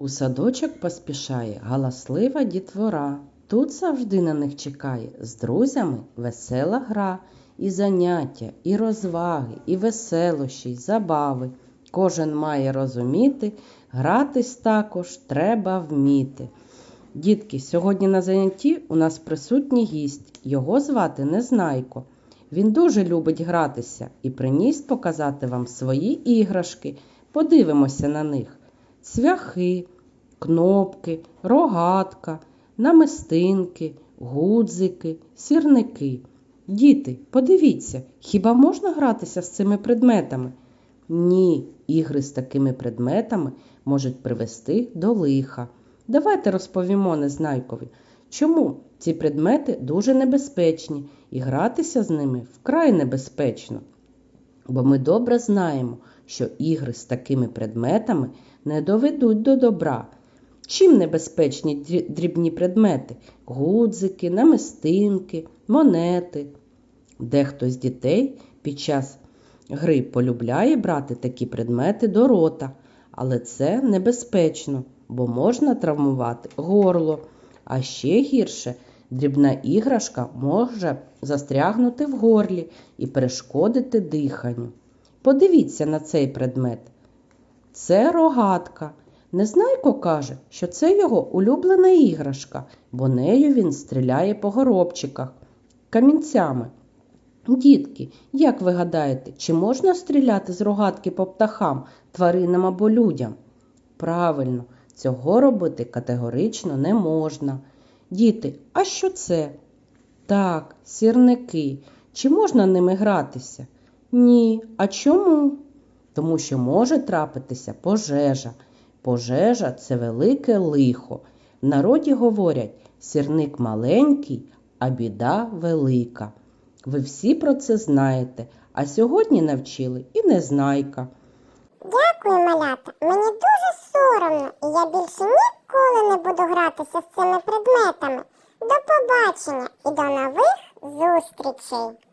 У садочок поспішає галаслива дітвора. Тут завжди на них чекає з друзями весела гра, і заняття, і розваги, і веселощі, й забави. Кожен має розуміти, гратись також треба вміти. Дітки, сьогодні на занятті у нас присутній гість. Його звати Незнайко. Він дуже любить гратися і приніс показати вам свої іграшки. Подивимося на них. Цвяхи, кнопки, рогатка, намистинки, гудзики, сірники. Діти, подивіться, хіба можна гратися з цими предметами? Ні, ігри з такими предметами можуть привести до лиха. Давайте розповімо Незнайкові, чому ці предмети дуже небезпечні і гратися з ними вкрай небезпечно. Бо ми добре знаємо, що ігри з такими предметами не доведуть до добра. Чим небезпечні дрібні предмети? Гудзики, намистинки, монети. Дехто з дітей під час гри полюбляє брати такі предмети до рота, але це небезпечно, бо можна травмувати горло. А ще гірше, дрібна іграшка може застрягнути в горлі і перешкодити диханню. Подивіться на цей предмет. Це рогатка. Незнайко каже, що це його улюблена іграшка, бо нею він стріляє по горобчиках камінцями. Дітки, як ви гадаєте, чи можна стріляти з рогатки по птахам, тваринам або людям? Правильно, цього робити категорично не можна. Діти, а що це? Так, сірники. Чи можна ними гратися? Ні. А чому? Тому що може трапитися пожежа. Пожежа це велике лихо. В народі говорять сірник маленький, а біда велика. Ви всі про це знаєте, а сьогодні навчили і незнайка. Дякую, малята. Мені дуже соромно, і я більше ніколи не буду гратися з цими предметами. До побачення і до нових зустрічей!